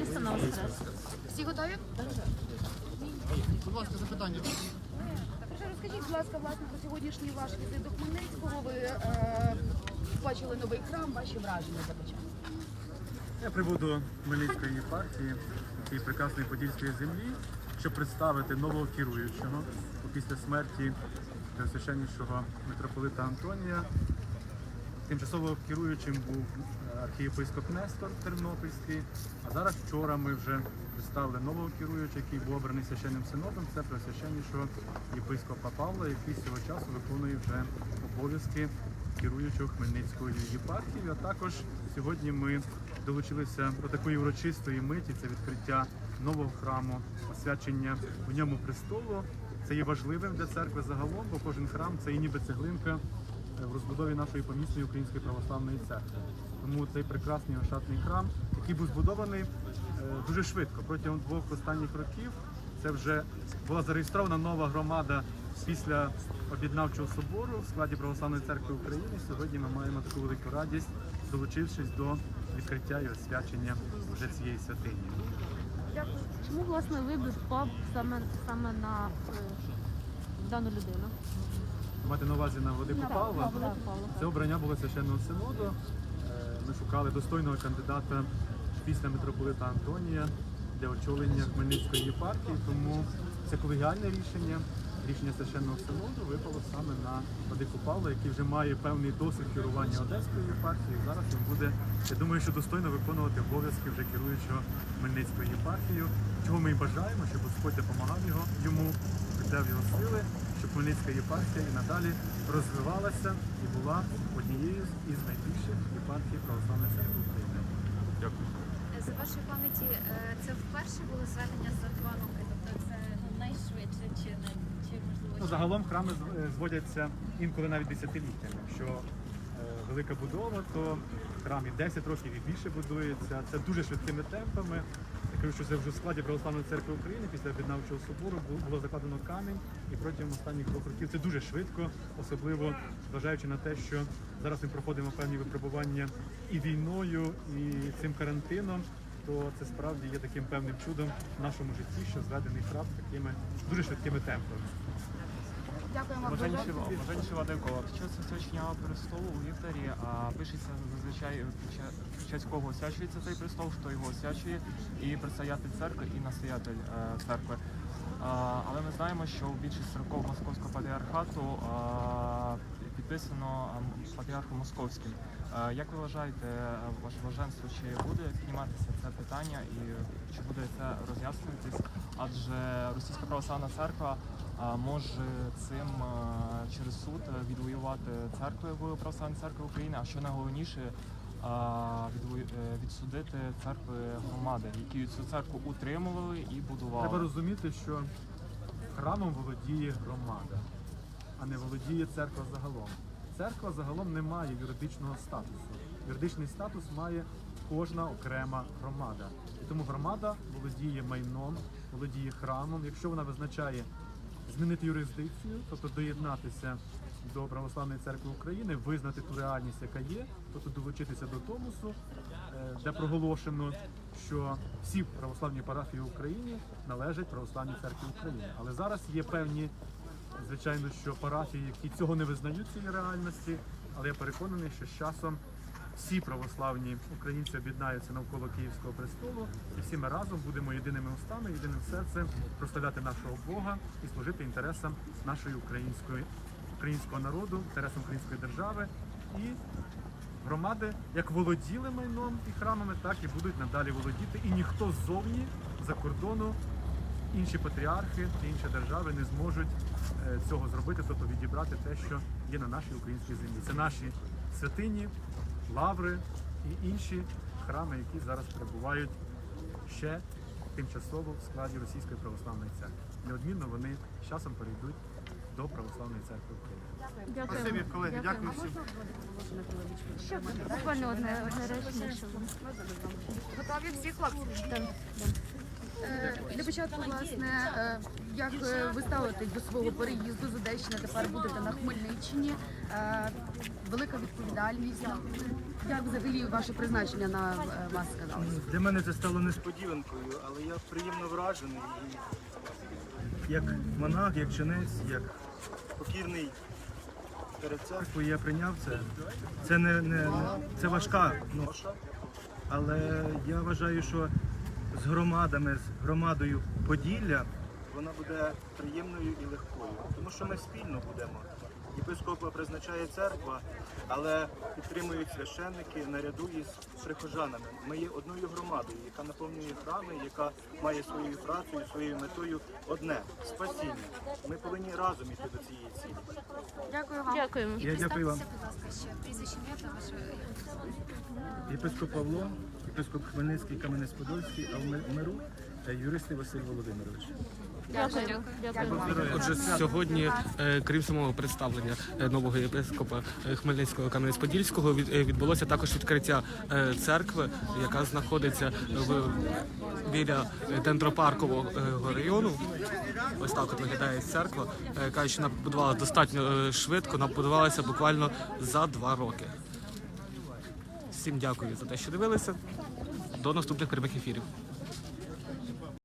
місто Новострес. Всі готові? Будь ласка, запитання. Прошу, розкажіть, будь ласка, власне, про сьогоднішній ваш візит до Хмельницького. Ви е, бачили новий храм, ваші враження за початку. Я прибув до Хмельницької єпархії, цієї прекрасної подільської землі, щоб представити нового керуючого після смерті священнішого митрополита Антонія. Тимчасово керуючим був е, архієпископ Нестор Тернопільський. А зараз вчора ми вже представили нового керуючого, який був обраний священним синодом. Це пресвященнішого єпископа Павла, який з цього часу виконує вже обов'язки керуючого Хмельницькою єпархією. А також сьогодні ми долучилися до такої урочистої миті. Це відкриття нового храму, освячення в ньому престолу. Це є важливим для церкви загалом, бо кожен храм це і ніби цеглинка в розбудові нашої помісної української православної церкви. Тому цей прекрасний ошатний храм, який був збудований е, дуже швидко протягом двох останніх років. Це вже була зареєстрована нова громада після об'єднавчого собору в складі Православної церкви України. Сьогодні ми маємо таку велику радість, долучившись до відкриття і освячення вже цієї святині. Чому власне вибір впав саме саме на е, дану людину? Мати на увазі на Владику Павла. Це обрання було священного синоду. Е, Ми шукали достойного кандидата після митрополита Антонія для очолення Хмельницької єпархії, тому це колегіальне рішення. Рішення священного синоду випало саме на Владику Павла, який вже має певний досвід керування Одеською єпархією. Зараз він буде, я думаю, що достойно виконувати обов'язки вже керуючого Хмельницькою єпархією, чого ми і бажаємо, щоб Господь допомагав його йому, придав його сили, щоб Хмельницька єпархія і надалі розвивалася і була однією із найбільших єпархій Православної церкви України. Дякую. За вашої пам'яті, е, це вперше було зведення за два роки, тобто це ну, найшвидше чи не чи можливо Ну, загалом храми е, зводяться інколи навіть десятиліттями. Якщо е, велика будова, то храм і 10 років і більше будується. Це дуже швидкими темпами. Я що це вже в складі Православної церкви України після об'єднавчого собору було закладено камінь, і протягом останніх двох років це дуже швидко, особливо зважаючи на те, що зараз ми проходимо певні випробування і війною, і цим карантином. То це справді є таким певним чудом в нашому житті, що зведений храм такими дуже швидкими темпами. Дякуємо вам дуже. Бажаніше Вадико, під час освячення престолу у вівторі а, пишеться зазвичай під ча- під час кого освячується цей престол, хто його освячує, і предстоятель церкви, і настоятель е, церкви. А, але ми знаємо, що в більшість церков Московського патріархату а, підписано а, м, патріархом Московським. А, як ви вважаєте, е, ваше блаженство, чи буде підніматися це питання і чи буде це роз'яснюватись? Адже Російська православна церква може цим через суд е, відвоювати церкви в православній церкві України, а що найголовніше е, відсудити церкви громади, які цю церкву утримували і будували. Треба розуміти, що храмом володіє громада, а не володіє церква загалом. Церква загалом не має юридичного статусу. Юридичний статус має кожна окрема громада. І тому громада володіє майном, володіє храмом. Якщо вона визначає змінити юрисдикцію, тобто доєднатися до Православної церкви України, визнати ту реальність, яка є, тобто долучитися до Томосу, е, де проголошено, що всі православні парафії в Україні належать Православній церкві України. Але зараз є певні, звичайно, що парафії, які цього не визнають цієї реальності, але я переконаний, що з часом всі православні українці об'єднаються навколо Київського престолу, і всі ми разом будемо єдиними устами, єдиним серцем прославляти нашого Бога і служити інтересам нашої української українського народу, інтересам української держави і громади як володіли майном і храмами, так і будуть надалі володіти. І ніхто ззовні за кордону, інші патріархи, та інші держави не зможуть е, цього зробити, тобто відібрати те, що є на нашій українській землі. Це наші святині, лаври і інші храми, які зараз перебувають ще тимчасово в складі Російської православної церкви. Неодмінно вони з часом перейдуть до православної церкви України. Дякую. Спасибі, колеги, дякую всім. Ще буквально одне, одне речення, Готові всі хлопці? Так, Для початку, власне, е, як е, ви ставитесь до свого переїзду з Одещини, тепер будете на Хмельниччині. Е, Велика відповідальність. Як взагалі ваше призначення на е, вас сказалось? Для мене це стало несподіванкою, але я приємно вражений. Як монах, як ченець, як покірний перед церквою я прийняв це. Це не, не, не це важка ноша, але я вважаю, що з громадами, з громадою Поділля вона буде приємною і легкою. Тому що ми спільно будемо. Єпископа призначає церква, але підтримують священники наряду із прихожанами. Ми є одною громадою, яка наповнює храми, яка має своєю працею, своєю метою одне спасіння. Ми повинні разом іти до цієї цілі. Дякую вам. Дякуємо. Я дякую вам. Будь ласка, ще прізвище ваше Єпископ Павло, єпископ Хмельницький, Кам'янець-Подольський, а в миру е, юристи Василь Володимирович. Дякуємо. Отже, сьогодні, е, крім самого представлення е, нового єпископа Хмельницького Кам'янець-Подільського, відбулося також відкриття церкви, яка знаходиться в біля дендропаркового району. Ось так от виглядає церква. Е, Кажуть, що вона побудувалася достатньо швидко, вона побудувалася буквально за два роки. Всім дякую за те, що дивилися. До наступних прямих ефірів.